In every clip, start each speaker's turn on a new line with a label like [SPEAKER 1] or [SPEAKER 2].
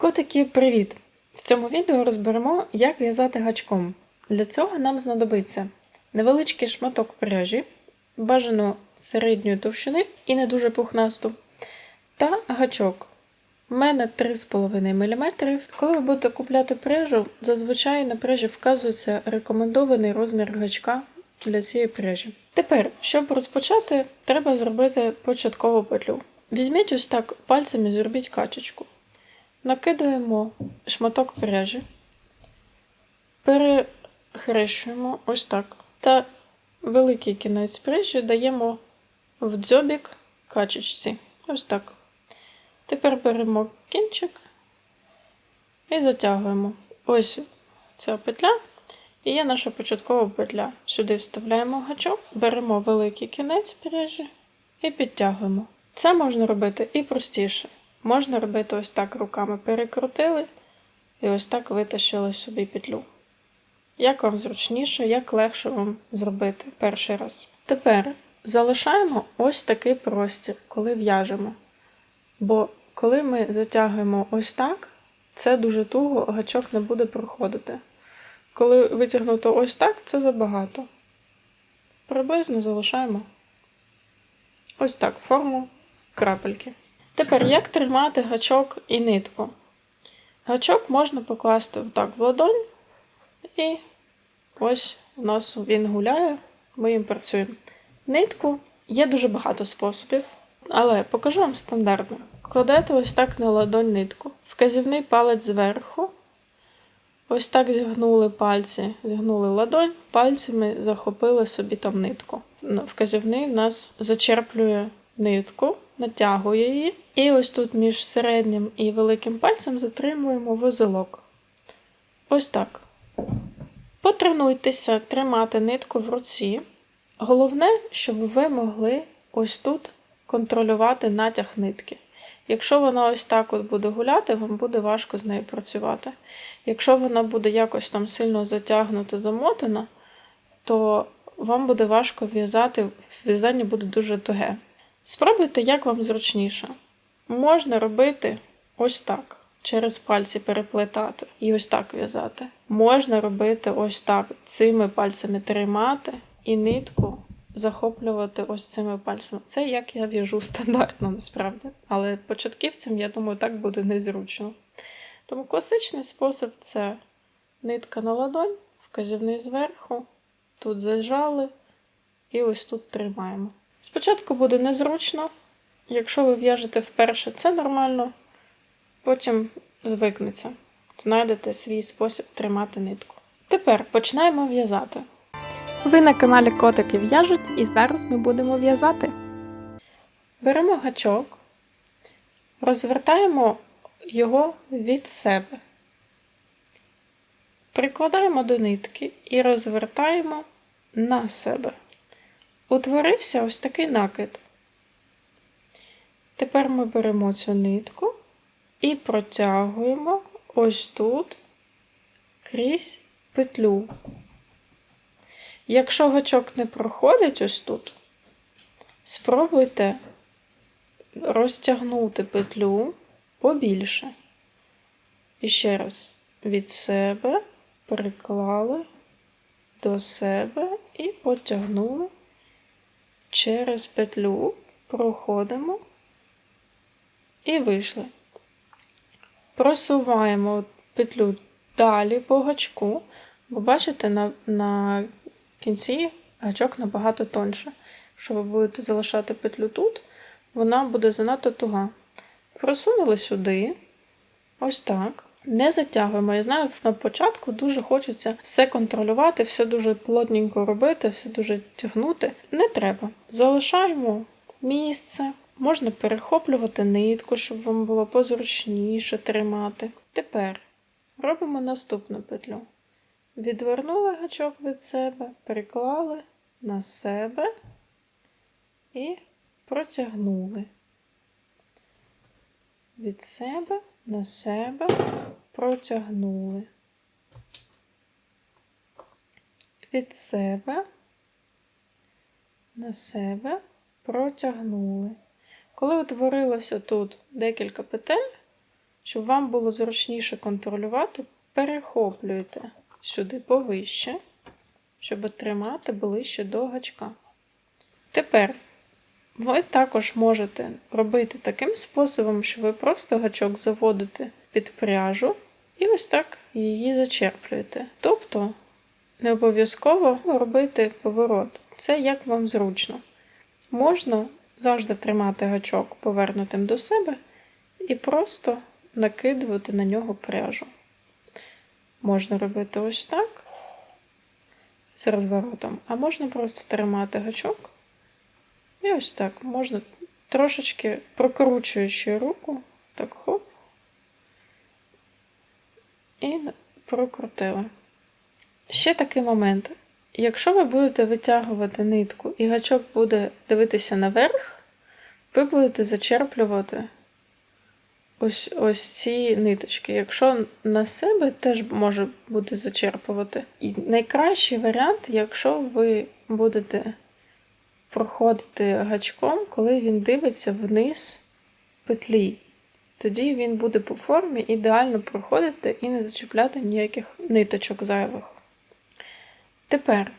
[SPEAKER 1] Котики, привіт! В цьому відео розберемо, як в'язати гачком. Для цього нам знадобиться невеличкий шматок пряжі, бажано середньої товщини і не дуже пухнасту, та гачок. У мене 3,5 мм. Коли ви будете купляти пряжу, зазвичай на пряжі вказується рекомендований розмір гачка для цієї пряжі. Тепер, щоб розпочати, треба зробити початкову петлю. Візьміть ось так пальцями, зробіть качечку. Накидаємо шматок пряжі, перехрещуємо ось так. Та великий кінець пряжі даємо в дзьобік качечці. Ось так. Тепер беремо кінчик і затягуємо. Ось ця петля. І є наша початкова петля. Сюди вставляємо гачок, беремо великий кінець пряжі і підтягуємо. Це можна робити і простіше. Можна робити ось так руками перекрутили і ось так витащили собі петлю. Як вам зручніше, як легше вам зробити перший раз. Тепер залишаємо ось такий простір, коли в'яжемо. Бо коли ми затягуємо ось так, це дуже туго, гачок не буде проходити. Коли витягнуто ось так, це забагато. Приблизно залишаємо ось так форму крапельки. Тепер як тримати гачок і нитку? Гачок можна покласти так в ладонь, і ось у нас він гуляє, ми їм працюємо. Нитку є дуже багато способів, але покажу вам стандартно. Кладете ось так на ладонь нитку, вказівний палець зверху. Ось так зігнули пальці, зігнули ладонь, пальцями захопили собі там нитку. Вказівний в нас зачерплює нитку, натягує її. І ось тут між середнім і великим пальцем затримуємо вузелок. Ось так. Потренуйтеся тримати нитку в руці. Головне, щоб ви могли ось тут контролювати натяг нитки. Якщо вона ось так от буде гуляти, вам буде важко з нею працювати. Якщо вона буде якось там сильно затягнута, замотана, то вам буде важко в'язати, в'язання буде дуже туге. Спробуйте, як вам зручніше. Можна робити ось так, через пальці переплетати і ось так в'язати. Можна робити ось так, цими пальцями тримати і нитку захоплювати ось цими пальцями. Це як я в'яжу стандартно, насправді. Але початківцям, я думаю, так буде незручно. Тому класичний спосіб це нитка на ладонь, вказівний зверху, тут зажали і ось тут тримаємо. Спочатку буде незручно, якщо ви в'яжете вперше, це нормально, потім звикнеться. Знайдете свій спосіб тримати нитку. Тепер починаємо в'язати. Ви на каналі Котики в'яжуть і зараз ми будемо в'язати. Беремо гачок, розвертаємо його від себе. Прикладаємо до нитки і розвертаємо на себе. Утворився ось такий накид. Тепер ми беремо цю нитку і протягуємо ось тут крізь петлю. Якщо гачок не проходить ось тут, спробуйте розтягнути петлю побільше. І ще раз від себе приклали до себе і потягнули через петлю, проходимо і вийшли. Просуваємо петлю далі по гачку, бо бачите, на, на кінці гачок набагато тонше. Якщо ви будете залишати петлю тут, вона буде занадто туга. Просунули сюди, ось так. Не затягуємо. Я знаю, на початку дуже хочеться все контролювати, все дуже плотненько робити, все дуже тягнути. Не треба. Залишаємо місце. Можна перехоплювати нитку, щоб вам було позручніше тримати. Тепер робимо наступну петлю. Відвернули гачок від себе, приклали на себе і протягнули. Від себе на себе протягнули. Від себе на себе протягнули. Коли утворилося тут декілька петель, Щоб вам було зручніше контролювати, перехоплюйте сюди повище, щоб тримати ближче до гачка. Тепер ви також можете робити таким способом, що ви просто гачок заводите під пряжу і ось так її зачерплюєте. Тобто не обов'язково робити поворот. Це як вам зручно. Можна завжди тримати гачок повернутим до себе і просто накидувати на нього пряжу. Можна робити ось так з розворотом, а можна просто тримати гачок. І ось так можна трошечки прокручуючи руку, так хоп, і прокрутили. Ще такий момент. Якщо ви будете витягувати нитку і гачок буде дивитися наверх, ви будете зачерплювати ось ось ці ниточки. Якщо на себе теж може бути зачерпувати. І найкращий варіант, якщо ви будете проходити гачком, коли він дивиться вниз петлі. Тоді він буде по формі ідеально проходити і не зачіпляти ніяких ниточок зайвих. Тепер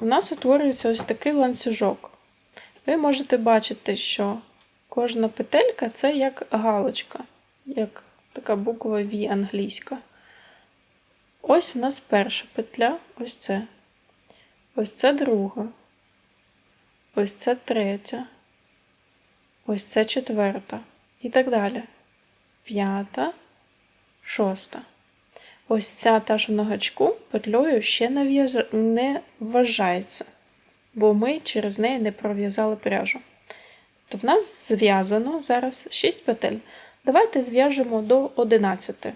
[SPEAKER 1] у нас утворюється ось такий ланцюжок. Ви можете бачити, що кожна петелька це як галочка, як така буква V англійська. Ось у нас перша петля, ось це. Ось це друга. Ось це третя. Ось це четверта. І так далі. П'ята, шоста. Ось ця та що на гачку петлею ще не вважається, бо ми через неї не пров'язали пряжу. То в нас зв'язано зараз 6 петель. Давайте зв'яжемо до 11.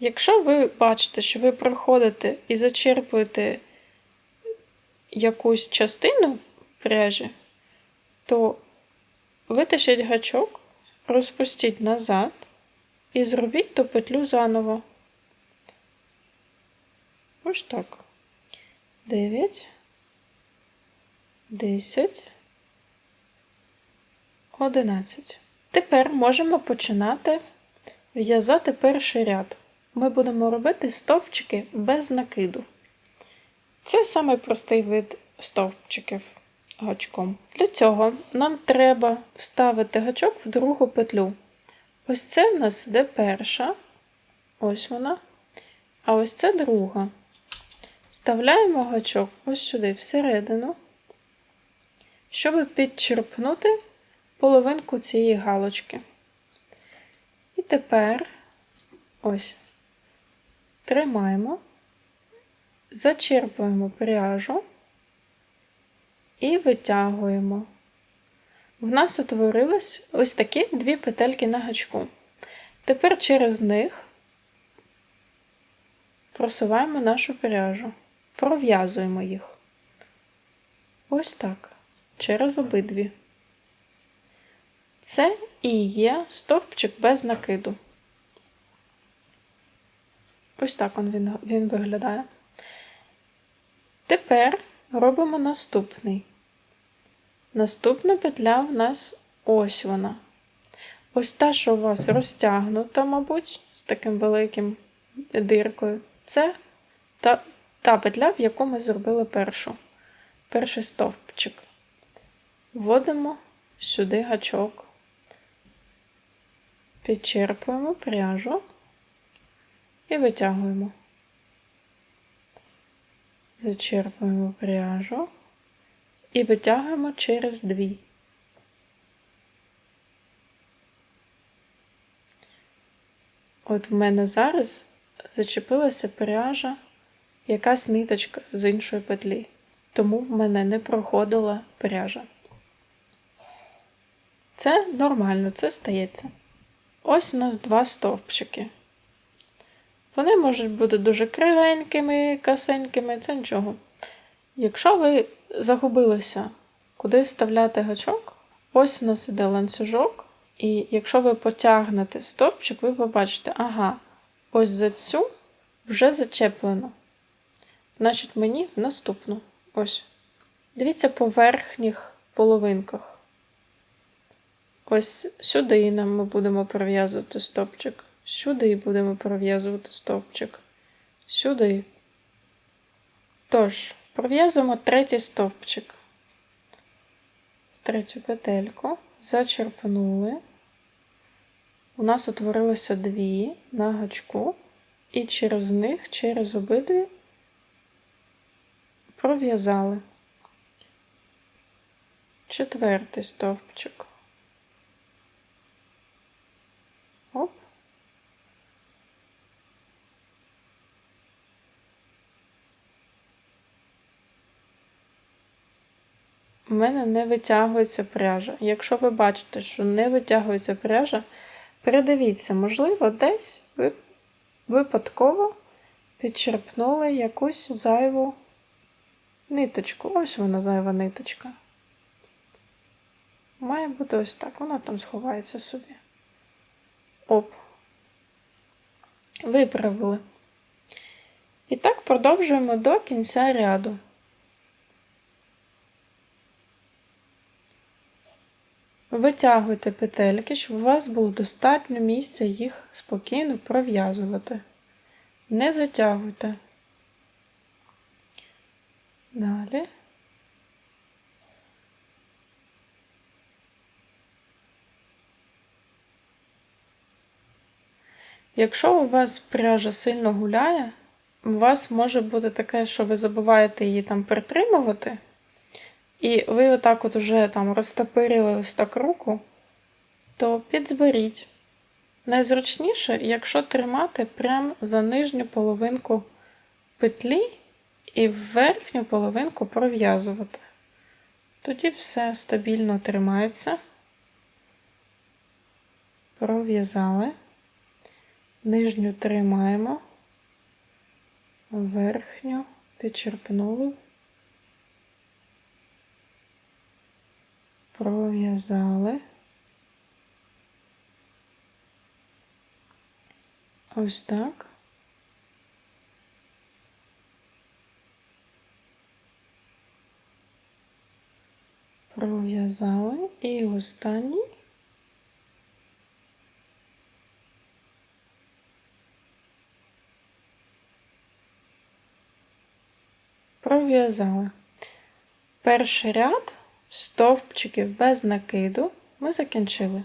[SPEAKER 1] Якщо ви бачите, що ви проходите і зачерпуєте якусь частину пряжі, то витащіть гачок, розпустіть назад і зробіть ту петлю заново. Ось так. 9, 10, 11. Тепер можемо починати в'язати перший ряд. Ми будемо робити стовпчики без накиду. Це самий простий вид стовпчиків гачком. Для цього нам треба вставити гачок в другу петлю. Ось це в нас де перша, ось вона. А ось це друга. Вставляємо гачок ось сюди, всередину, щоб підчерпнути половинку цієї галочки. І тепер ось тримаємо, зачерпуємо пряжу і витягуємо. В нас утворилось ось такі дві петельки на гачку. Тепер через них просуваємо нашу пряжу, пров'язуємо їх. Ось так, через обидві. Це і є стовпчик без накиду. Ось так він, він виглядає. Тепер робимо наступний. Наступна петля в нас ось вона. Ось та, що у вас розтягнута, мабуть, з таким великим диркою. Це та, та петля, в яку ми зробили першу. Перший стовпчик. Вводимо сюди гачок, підчерпуємо пряжу і витягуємо. Зачерпуємо пряжу і витягуємо через дві. От в мене зараз зачепилася пряжа якась ниточка з іншої петлі, тому в мене не проходила пряжа. Це нормально, це стається. Ось у нас два стовпчики. Вони можуть бути дуже кривенькими, касенькими, це нічого. Якщо ви загубилися, куди вставляти гачок, ось у нас іде ланцюжок, і якщо ви потягнете стовпчик, ви побачите, ага, ось за цю вже зачеплено. Значить, мені наступну. Ось. Дивіться по верхніх половинках. Ось сюди нам ми будемо пров'язувати стовпчик. Сюди будемо пров'язувати стовпчик. Сюди. Тож, пров'язуємо третій стовпчик. Третю петельку. Зачерпнули. У нас утворилося дві на гачку, і через них, через обидві пров'язали. Четвертий стовпчик. Оп. У мене не витягується пряжа. Якщо ви бачите, що не витягується пряжа, передивіться, можливо, десь ви випадково підчерпнули якусь зайву ниточку. Ось вона зайва ниточка. Має бути ось так, вона там сховається собі. Оп. Виправили. І так продовжуємо до кінця ряду. Витягуйте петельки, щоб у вас було достатньо місця їх спокійно пров'язувати. Не затягуйте. Далі. Якщо у вас пряжа сильно гуляє, у вас може бути таке, що ви забуваєте її там притримувати, і ви отак от уже там розтопирили ось так руку, то підзберіть. Найзручніше, якщо тримати прямо за нижню половинку петлі і верхню половинку пров'язувати. Тоді все стабільно тримається. Пров'язали. Нижню тримаємо, верхню підчерпнули, пров'язали. Ось так. Пров'язали і останній. Пров'язали. Перший ряд стовпчиків без накиду ми закінчили.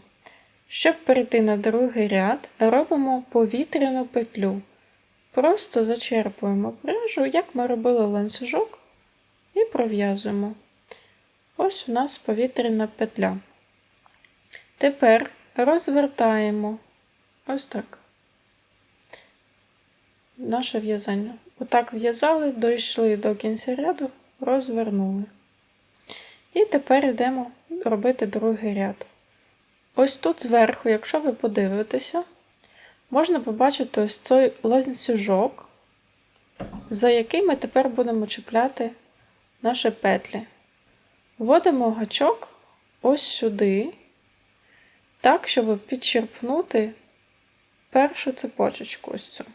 [SPEAKER 1] Щоб перейти на другий ряд, робимо повітряну петлю. Просто зачерпуємо пряжу, як ми робили ланцюжок, і пров'язуємо. Ось у нас повітряна петля. Тепер розвертаємо ось так. Наше в'язання. Отак в'язали, дійшли до кінця ряду, розвернули. І тепер йдемо робити другий ряд. Ось тут зверху, якщо ви подивитеся, можна побачити ось цей ланцюжок, за який ми тепер будемо чіпляти наші петлі. Вводимо гачок ось сюди, так, щоб підчерпнути першу цепочечку ось цю.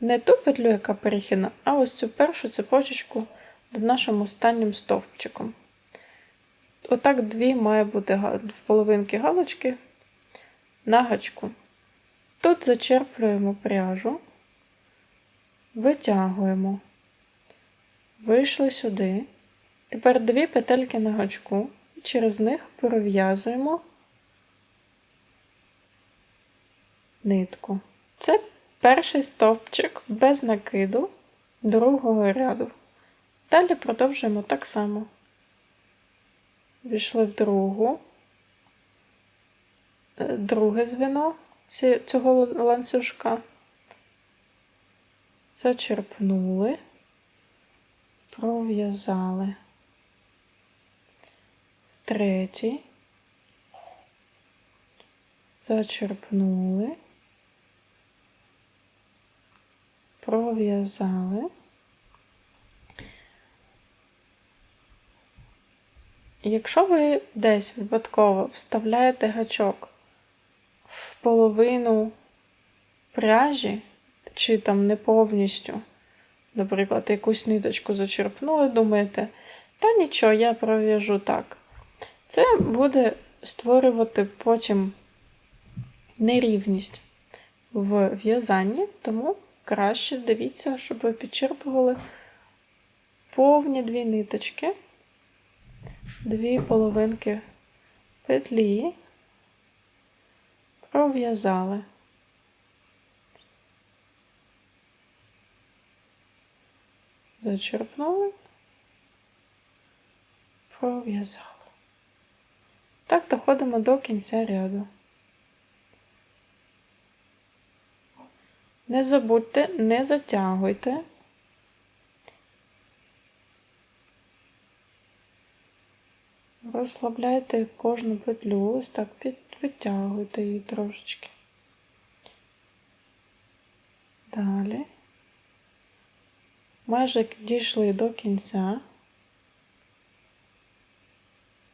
[SPEAKER 1] Не ту петлю, яка перехідна, а ось цю першу цепочечку над нашим останнім стовпчиком. Отак дві має бути половинки галочки на гачку. Тут зачерплюємо пряжу, витягуємо, вийшли сюди. Тепер дві петельки на гачку, і через них перев'язуємо нитку. Це перший стовпчик без накиду другого ряду. Далі продовжуємо так само. Війшли в другу, е, друге звіно цього ланцюжка, зачерпнули, пров'язали. В третій, зачерпнули, пров'язали. Якщо ви десь випадково вставляєте гачок в половину пряжі, чи там не повністю, наприклад, якусь ниточку зачерпнули, думаєте, Та нічого, я пров'яжу так. Це буде створювати потім нерівність в в'язанні, тому краще дивіться, щоб ви підчерпували повні дві ниточки, дві половинки петлі, пров'язали. Зачерпнули, пров'язали. Так доходимо до кінця ряду. Не забудьте, не затягуйте. Розслабляйте кожну петлю, ось так під, підтягуйте її трошечки. Далі. Майже дійшли до кінця.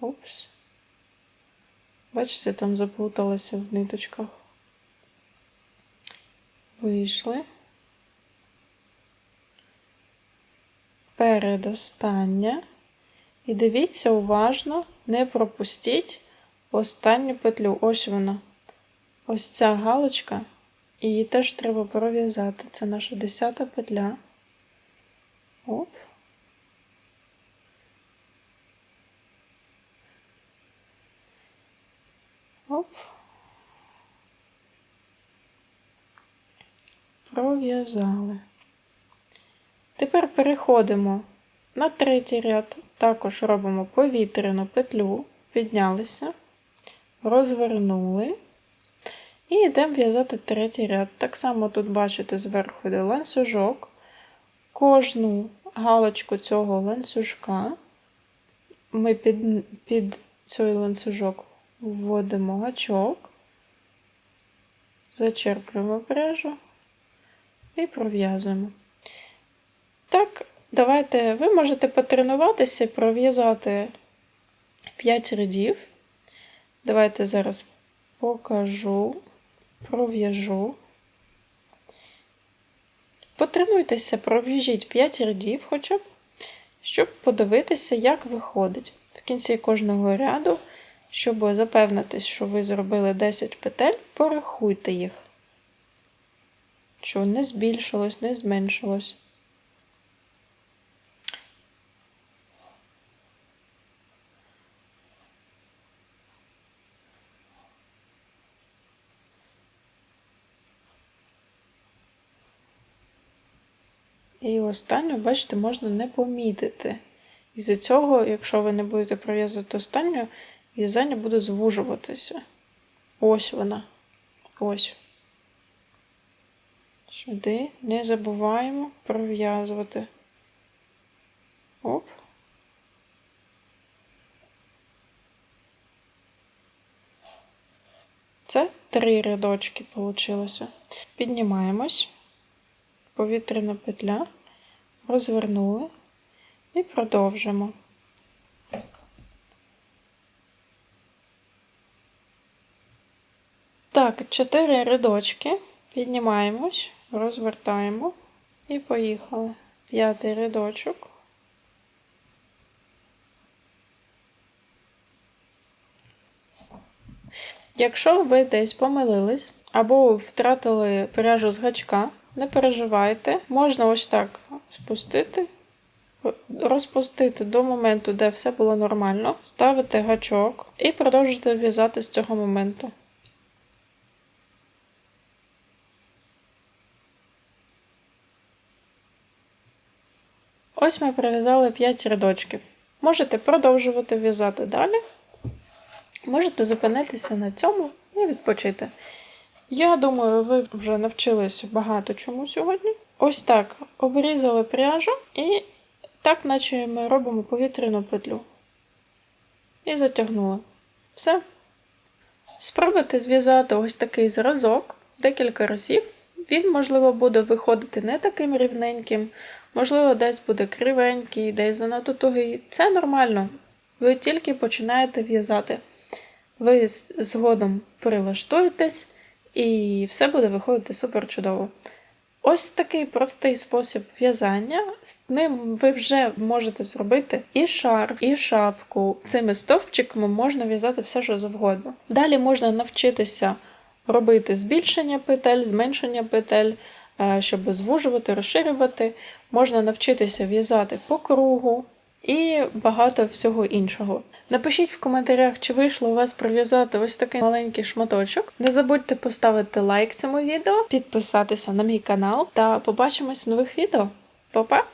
[SPEAKER 1] Упс. Бачите, там заплуталося в ниточках. Вийшли. Передостання. І дивіться уважно, не пропустіть останню петлю. Ось вона. Ось ця галочка. Її теж треба пров'язати. Це наша десята петля. Оп. Оп. Пров'язали. Тепер переходимо на третій ряд. Також робимо повітряну петлю, піднялися, розвернули. І йдемо в'язати третій ряд. Так само тут, бачите, зверху йде ланцюжок. Кожну галочку цього ланцюжка ми під, під цей ланцюжок вводимо гачок, зачерплюємо пряжу і пров'язуємо. Так, давайте ви можете потренуватися, пров'язати 5 рядів. Давайте зараз покажу, пров'яжу. Потренуйтеся, пров'яжіть 5 рядів хоча б, щоб подивитися, як виходить. В кінці кожного ряду, щоб запевнитись, що ви зробили 10 петель, порахуйте їх. Що не збільшилось, не зменшилось. І останню, бачите, можна не помітити. Із-за цього, якщо ви не будете пров'язувати останню, в'язання буде звужуватися. Ось вона. Ось. Сюди не забуваємо пров'язувати. Оп. Це три рядочки вийшло. Піднімаємось повітряна петля, розвернули і продовжимо. Так, чотири рядочки, піднімаємось, розвертаємо і поїхали. П'ятий рядочок. Якщо ви десь помилились або втратили пряжу з гачка, не переживайте, можна ось так спустити, розпустити до моменту, де все було нормально, ставити гачок і продовжити в'язати з цього моменту. Ось ми прив'язали 5 рядочків. Можете продовжувати в'язати далі. Можете зупинитися на цьому і відпочити. Я думаю, ви вже навчились багато чому сьогодні. Ось так обрізали пряжу і так, наче ми робимо повітряну петлю. І затягнули. Все. Спробуйте зв'язати ось такий зразок декілька разів. Він, можливо, буде виходити не таким рівненьким, можливо, десь буде кривенький, десь занадто тугий. Це нормально. Ви тільки починаєте в'язати. Ви згодом прилаштуєтесь. І все буде виходити супер чудово. Ось такий простий спосіб в'язання. З ним ви вже можете зробити і шарф, і шапку. Цими стовпчиками можна в'язати все, що завгодно. Далі можна навчитися робити збільшення петель, зменшення петель, е, щоб звужувати, розширювати. Можна навчитися в'язати по кругу і багато всього іншого. Напишіть в коментарях, чи вийшло у вас пров'язати ось такий маленький шматочок. Не забудьте поставити лайк цьому відео, підписатися на мій канал та побачимось в нових відео. Па-па!